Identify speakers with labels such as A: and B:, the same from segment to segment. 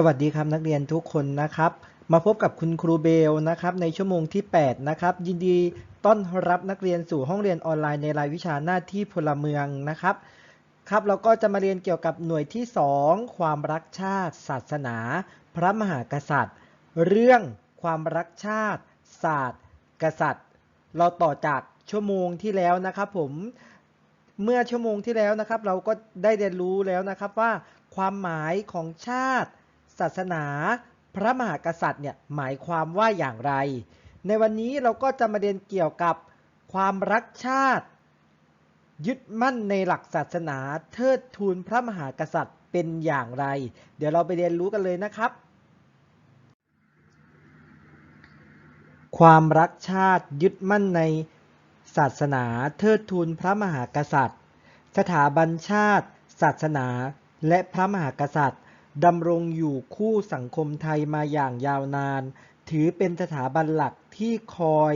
A: สวัสดีครับนักเรียนทุกคนนะครับ มาพบกับคุณครูเบลนะครับในชั่วโมงที่ 8 นะครับ ยินดีต้อนรับนักเรียนสู่ห้องเรียนออนไลน์ในรายวิชาหน้าที่พลเมืองนะครับครับเราก็จะมาเรียนเกี่ยวกับหน่วยที่ 2 ความรักชาติ ศาสนา พระมหากษัตริย์ เรื่องความรักชาติ ศาสตร์ กษัตริย์ เราต่อจากชั่วโมงที่แล้วนะครับผมเมื่อชั่วโมงที่แล้วนะครับ เราก็ได้เรียนรู้แล้วนะครับว่า ความหมายของชาติ ศาสนา พระมหากษัตริย์เนี่ยหมายความว่าอย่างไร ในวันนี้เราก็จะมาเรียนเกี่ยวกับความรักชาติ ยึดมั่นในหลักศาสนาเทิดทูนพระมหากษัตริย์เป็นอย่างไร เดี๋ยวเราไปเรียนรู้กันเลยนะครับ ความรักชาติยึดมั่นในศาสนาเทิดทูนพระมหากษัตริย์ สถาบันชาติ ศาสนา และพระมหากษัตริย์ ดำรงอยู่คู่สังคมไทยมาอย่างยาวนาน ถือเป็นสถาบันหลักที่คอย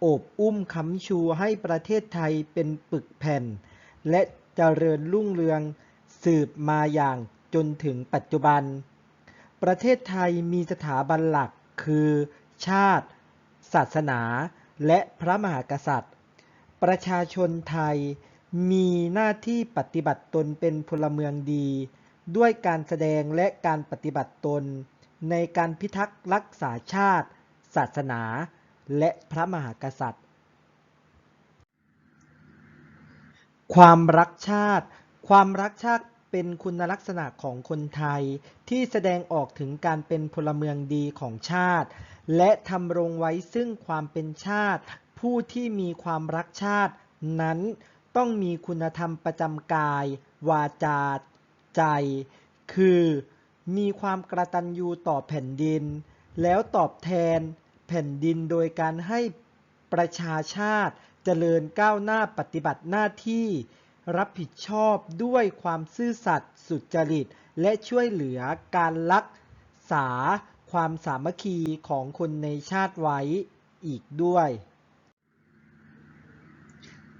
A: โอบอุ้มค้ำชูให้ประเทศไทยเป็นปึกแผ่น และเจริญรุ่งเรืองสืบมาอย่างจนถึงปัจจุบัน ประเทศไทยมีสถาบันหลักคือ ชาติ ศาสนา และพระมหากษัตริย์ ประชาชนไทยมีหน้าที่ปฏิบัติตนเป็นพลเมืองดี ด้วยการแสดงและการปฏิบัติตน ในการพิทักษ์รักษาชาติ ศาสนา และพระมหากษัตริย์ ความรักชาติ ความรักชาติเป็นคุณลักษณะของคนไทยที่แสดงออกถึงการเป็นพลเมืองดีของชาติ และทำรงไว้ซึ่งความเป็นชาติ ผู้ที่มีความรักชาตินั้นต้องมีคุณธรรมประจำกาย วาจา ใจ คือ มีความกระตันยูต่อแผ่นดิน แล้วตอบแทนแผ่นดินโดยการให้ประชาชาติเจริญก้าวหน้าปฏิบัติหน้าที่ รับผิดชอบด้วยความซื่อสัตย์สุจริต และช่วยเหลือการรักษาความสามัคคีของคนในชาติไว้อีกด้วย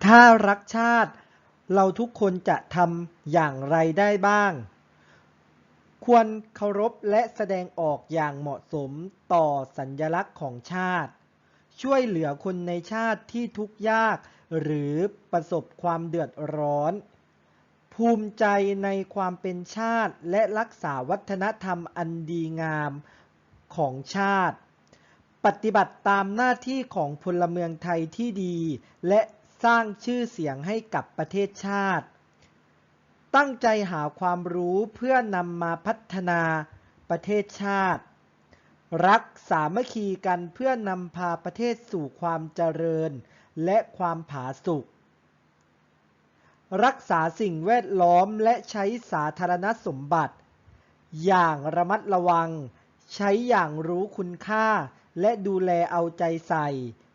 A: ถ้ารักชาติ เราทุกคนจะทำอย่างไรได้บ้าง ควรเคารพและแสดงออกอย่างเหมาะสมต่อสัญลักษณ์ของชาติ ช่วยเหลือคนในชาติที่ทุกข์ยากหรือประสบความเดือดร้อน ภูมิใจในความเป็นชาติและรักษาวัฒนธรรมอันดีงามของชาติ ปฏิบัติตามหน้าที่ของพลเมืองไทยที่ดี และ สร้างชื่อเสียงให้กับประเทศชาติ ตั้งใจหาความรู้เพื่อนำมาพัฒนาประเทศชาติ รักสามัคคีกันเพื่อนำพาประเทศสู่ความเจริญและความผาสุกรักษาสิ่งแวดล้อมและใช้สาธารณสมบัติ อย่างระมัดระวัง ใช้อย่างรู้คุณค่า และดูแลเอาใจใส่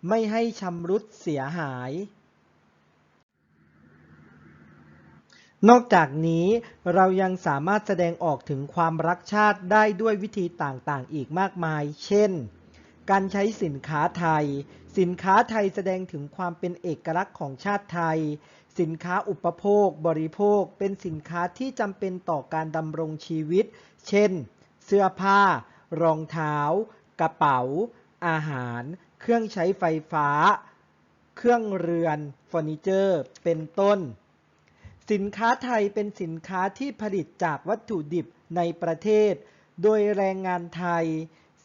A: ไม่ให้ชำรุดเสียหาย นอกจากนี้เรายังสามารถแสดงออกถึงความรักชาติได้ด้วยวิธีต่างๆ อีกมากมาย เช่น การใช้สินค้าไทย สินค้าไทยแสดงถึงความเป็นเอกลักษณ์ของชาติไทย สินค้าอุปโภค บริโภค เป็นสินค้าที่จำเป็นต่อการดำรงชีวิต เช่น เสื้อผ้า รองเท้า กระเป๋า อาหาร เครื่องใช้ไฟฟ้า เครื่องเรือน เฟอร์นิเจอร์ เป็นต้น สินค้าไทยเป็นสินค้าที่ผลิตจากวัตถุดิบในประเทศ โดยแรงงานไทย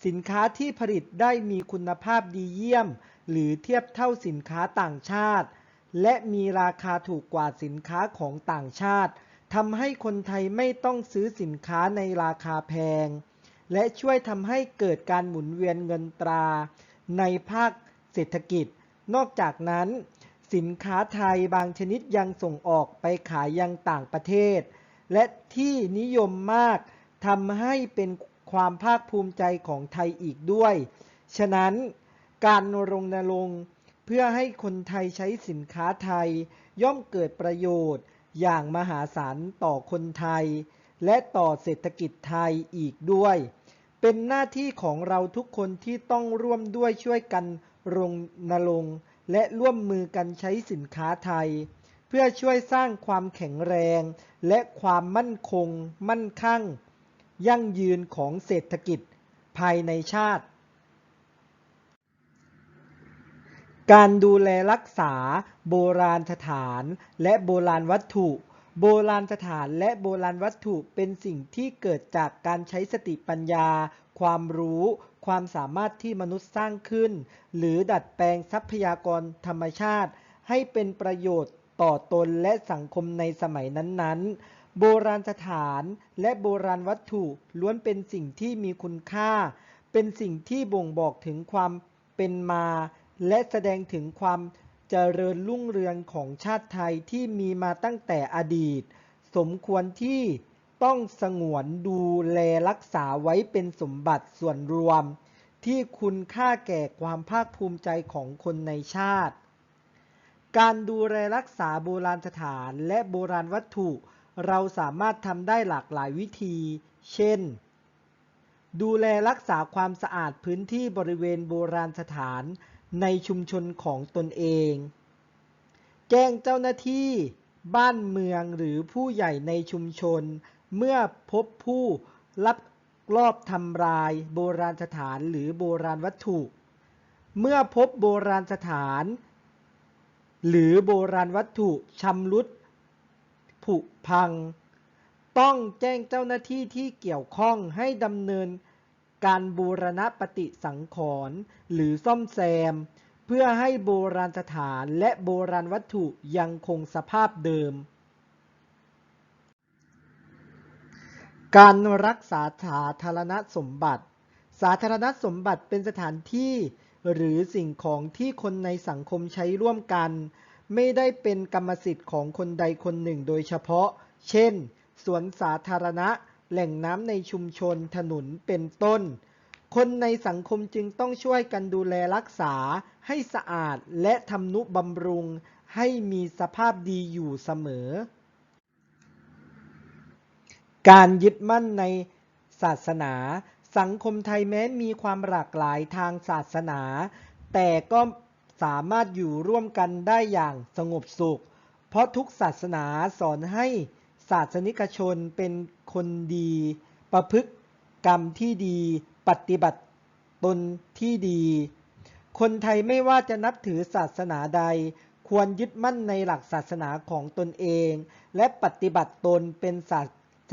A: สินค้าที่ผลิตได้มีคุณภาพดีเยี่ยม หรือเทียบเท่าสินค้าต่างชาติ และมีราคาถูกกว่าสินค้าของต่างชาติทำให้คนไทยไม่ต้องซื้อสินค้าในราคาแพง และช่วยทำให้เกิดการหมุนเวียนเงินตรา ในภาคเศรษฐกิจ นอกจากนั้น สินค้าไทยบางชนิดยังส่งออกไปขายยังต่างประเทศ และที่นิยมมากทำให้เป็นความภาคภูมิใจของไทยอีกด้วย ฉะนั้นการรณรงค์เพื่อให้คนไทยใช้สินค้าไทย ย่อมเกิดประโยชน์อย่างมหาศาลต่อคนไทย และต่อเศรษฐกิจไทยอีกด้วย เป็นหน้าที่ของเราทุกคนที่ต้องร่วมด้วยช่วยกันรณรงค์ และร่วมมือกันใช้สินค้าไทย เพื่อช่วยสร้างความแข็งแรง และความมั่นคง มั่นคั่ง ยั่งยืนของเศรษฐกิจภายในชาติ การดูแลรักษา โบราณสถาน และโบราณวัตถุ โบราณสถานและโบราณวัตถุเป็นสิ่งที่เกิดจากการใช้สติปัญญา ความรู้ ความสามารถที่มนุษย์สร้างขึ้น หรือดัดแปลงทรัพยากรธรรมชาติ ให้เป็นประโยชน์ต่อตนและสังคมในสมัยนั้นๆ โบราณสถานและโบราณวัตถุล้วนเป็นสิ่งที่มีคุณค่า เป็นสิ่งที่บ่งบอกถึงความเป็นมา และแสดงถึงความเจริญรุ่งเรืองของชาติไทยที่มีมาตั้งแต่อดีต สมควรที่ ต้องสงวนดูแลรักษาไว้เป็นสมบัติส่วนรวม ที่คุณค่าแก่ความภาคภูมิใจของคนในชาติ การดูแลรักษาโบราณสถานและโบราณวัตถุ เราสามารถทำได้หลากหลายวิธี เช่น ดูแลรักษาความสะอาดพื้นที่บริเวณโบราณสถานในชุมชนของตนเอง แจ้งเจ้าหน้าที่ บ้านเมืองหรือผู้ใหญ่ในชุมชน เมื่อพบผู้ลักลอบทำลายโบราณสถานหรือโบราณวัตถุ เมื่อพบโบราณสถาน หรือโบราณวัตถุชำรุดผุพัง ต้องแจ้งเจ้าหน้าที่ที่เกี่ยวข้องให้ดำเนินการบูรณะปฏิสังขรณ์หรือซ่อมแซม เพื่อให้โบราณสถานและโบราณวัตถุยังคงสภาพเดิม การรักษาสาธารณสมบัติ สาธารณสมบัติเป็นสถานที่ หรือสิ่งของที่คนในสังคมใช้ร่วมกัน ไม่ได้เป็นกรรมสิทธิ์ของคนใดคนหนึ่งโดยเฉพาะ เช่น สวนสาธารณะ แหล่งน้ำในชุมชน ถนน เป็นต้น คนในสังคมจึงต้องช่วยกันดูแลรักษา ให้สะอาดและทำนุบำรุง ให้มีสภาพดีอยู่เสมอ การยึดมั่นในศาสนา สังคมไทยแม้มีความหลากหลายทางศาสนา แต่ก็สามารถอยู่ร่วมกันได้อย่างสงบสุข เพราะทุกศาสนาสอนให้ศาสนิกชนเป็นคนดี ประพฤติกรรมที่ดี ปฏิบัติตนที่ดี คนไทยไม่ว่าจะนับถือศาสนาใด ควรยึดมั่นในหลักศาสนาของตนเอง และปฏิบัติตนเป็นศาส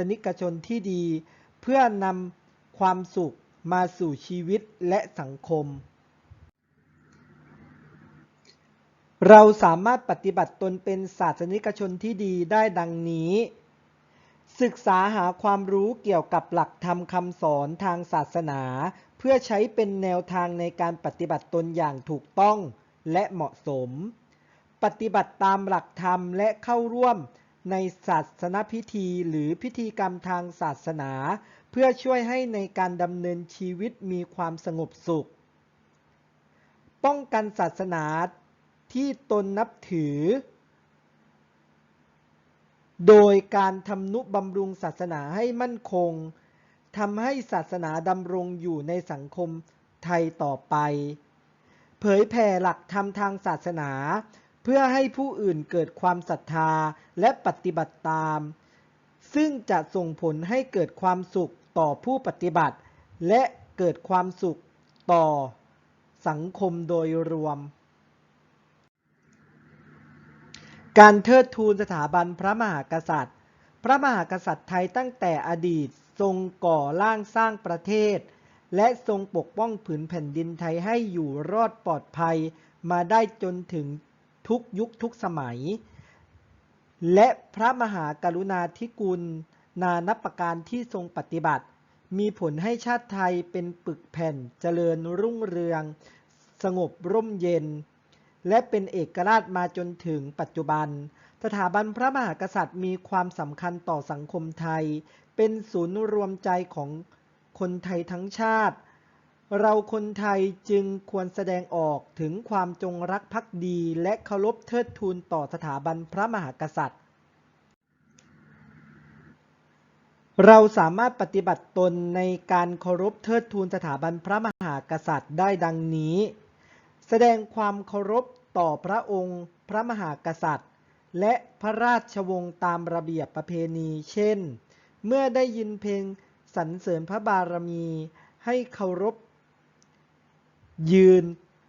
A: นิกชนที่ดี เพื่อนำความสุขมาสู่ชีวิตและสังคม เราสามารถปฏิบัติตนเป็นศาสนิกชนที่ดีได้ดังนี้ ศึกษาหาความรู้เกี่ยวกับหลักธรรมคำสอนทางศาสนา เพื่อใช้เป็นแนวทางในการปฏิบัติตนอย่างถูกต้องและเหมาะสม ปฏิบัติตามหลักธรรมและเข้าร่วม ในศาสนพิธีหรือพิธีกรรมทางศาสนา เพื่อช่วยให้ในการดำเนินชีวิตมีความสงบสุข ป้องกันศาสนาที่ตนนับถือ โดยการทำนุบำรุงศาสนาให้มั่นคงทำให้ศาสนาดำรงอยู่ในสังคมไทยต่อไป เผยแผ่หลักธรรมทางศาสนา พื่อให้ผู้อื่นเกิดความศรัทธาและปฏิบัติตาม ซึ่งจะส่งผลให้เกิดความสุขต่อผู้ปฏิบัติ และเกิดความสุขต่อสังคมโดยรวม การเทิดทูนสถาบันพระมหากษัตริย์ พระมหากษัตริย์ไทยตั้งแต่อดีตทรงก่อร่างสร้างประเทศ และทรงปกป้องผืนแผ่นดินไทยให้อยู่รอดปลอดภัยมาได้จนถึง ทุกยุคทุกสมัย และพระมหากรุณาธิคุณนานับประการที่ทรงปฏิบัติ มีผลให้ชาติไทยเป็นปึกแผ่นเจริญรุ่งเรือง สงบร่มเย็น และเป็นเอกราชมาจนถึงปัจจุบัน สถาบันพระมหากษัตริย์มีความสำคัญต่อสังคมไทย เป็นศูนย์รวมใจของคนไทยทั้งชาติ เราคนไทยจึงควรแสดงออกถึงความจงรักภักดีและเคารพเทิดทูนต่อสถาบันพระมหากษัตริย์ เราสามารถปฏิบัติตนในการเคารพเทิดทูนสถาบันพระมหากษัตริย์ได้ดังนี้ แสดงความเคารพต่อพระองค์ พระมหากษัตริย์ และพระราชวงศ์ตามระเบียบประเพณี เช่น เมื่อได้ยินเพลงสรรเสริญพระบารมี ให้เคารพ ยืน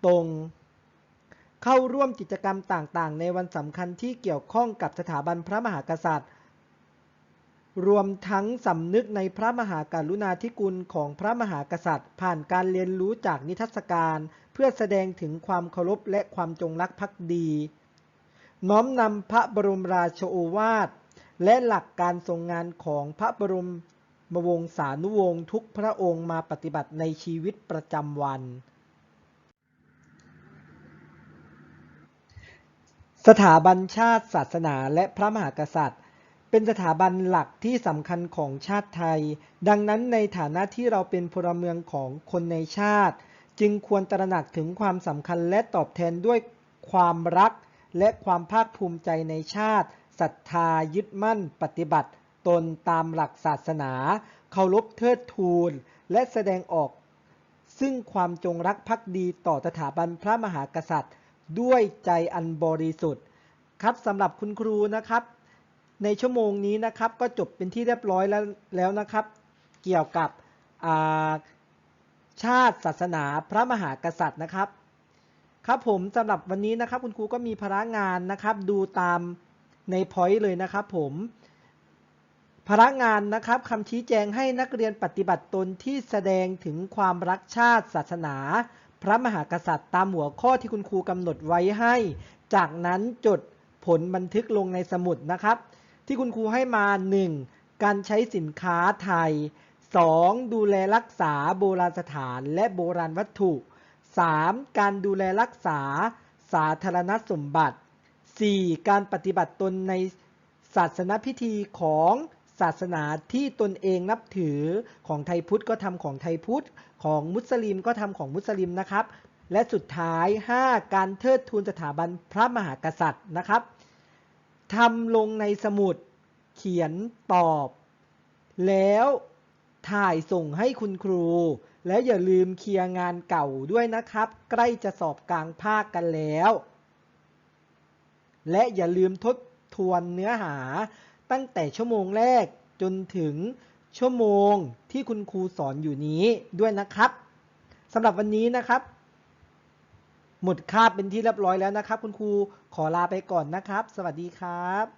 A: ตรง เข้าร่วมกิจกรรมต่างๆ ในวันสำคัญที่เกี่ยวข้องกับสถาบันพระมหากษัตริย์ รวมทั้งสำนึกในพระมหากรุณาธิคุณของพระมหากษัตริย์ ผ่านการเรียนรู้จากนิทรรศการ เพื่อแสดงถึงความเคารพและความจงรักภักดี น้อมนำพระบรมราชโอวาทและหลักการทรงงานของพระบรมวงศานุวงศ์ทุกพระองค์มาปฏิบัติในชีวิตประจำวัน สถาบันชาติศาสนาและพระมหากษัตริย์ เป็นสถาบันหลักที่สำคัญของชาติไทย ดังนั้นในฐานะที่เราเป็นพลเมืองของคนในชาติ จึงควรตระหนักถึงความสำคัญและตอบแทนด้วยความรัก และความภาคภูมิใจในชาติศรัทธายึดมั่นปฏิบัติ ตนตามหลักศาสนา เคารพเทิดทูน และแสดงออก ซึ่งความจงรักภักดีต่อสถาบันพระมหากษัตริย์ ด้วยใจอันบริสุทธิ์ครับสำหรับคุณครูนะครับ ในชั่วโมงนี้นะครับก็จบเป็นที่เรียบร้อยแล้วแล้วนะครับ เกี่ยวกับาชาติศาสนาพระมหากษัตริย์นะครับ ครับผมสำหรับวันนี้นะครับ คุณครูก็มีภาระงานนะครับ ดูตามในพอยต์เลยนะครับ ผมภาระงานนะครับคำชี้แจงให้นักเรียนปฏิบัติตนที่แสดงถึงความรักชาติศาสนา พระมหากษัตริย์ตามหัวข้อที่คุณครูกำหนดไว้ให้ จากนั้นจดผลบันทึกลงในสมุดนะครับ ที่คุณครูให้มา 1. การใช้สินค้าไทย 2. ดูแลรักษาโบราณสถานและโบราณวัตถุ 3. การดูแลรักษาสาธารณสมบัติ 4. การปฏิบัติตนในศาสนพิธีของ ศาสนาที่ตนเองนับถือของไทยพุทธก็ทำของไทยพุทธ ของมุสลิมก็ทำของมุสลิมนะครับ และสุดท้าย 5. การเทิดทูนสถาบันพระมหากษัตริย์นะครับทำลงในสมุดเขียนตอบ แล้วถ่ายส่งให้คุณครู และอย่าลืมเคลียร์งานเก่าด้วยนะครับ ใกล้จะสอบกลางภาคกันแล้ว และอย่าลืมทบทวนเนื้อหา ตั้งแต่ชั่วโมงแรกจนถึงชั่วโมงที่คุณครูสอนอยู่นี้ด้วยนะครับสำหรับวันนี้นะครับ หมดคาบเป็นที่เรียบร้อยแล้วนะครับ คุณครูขอลาไปก่อนนะครับ สวัสดีครับ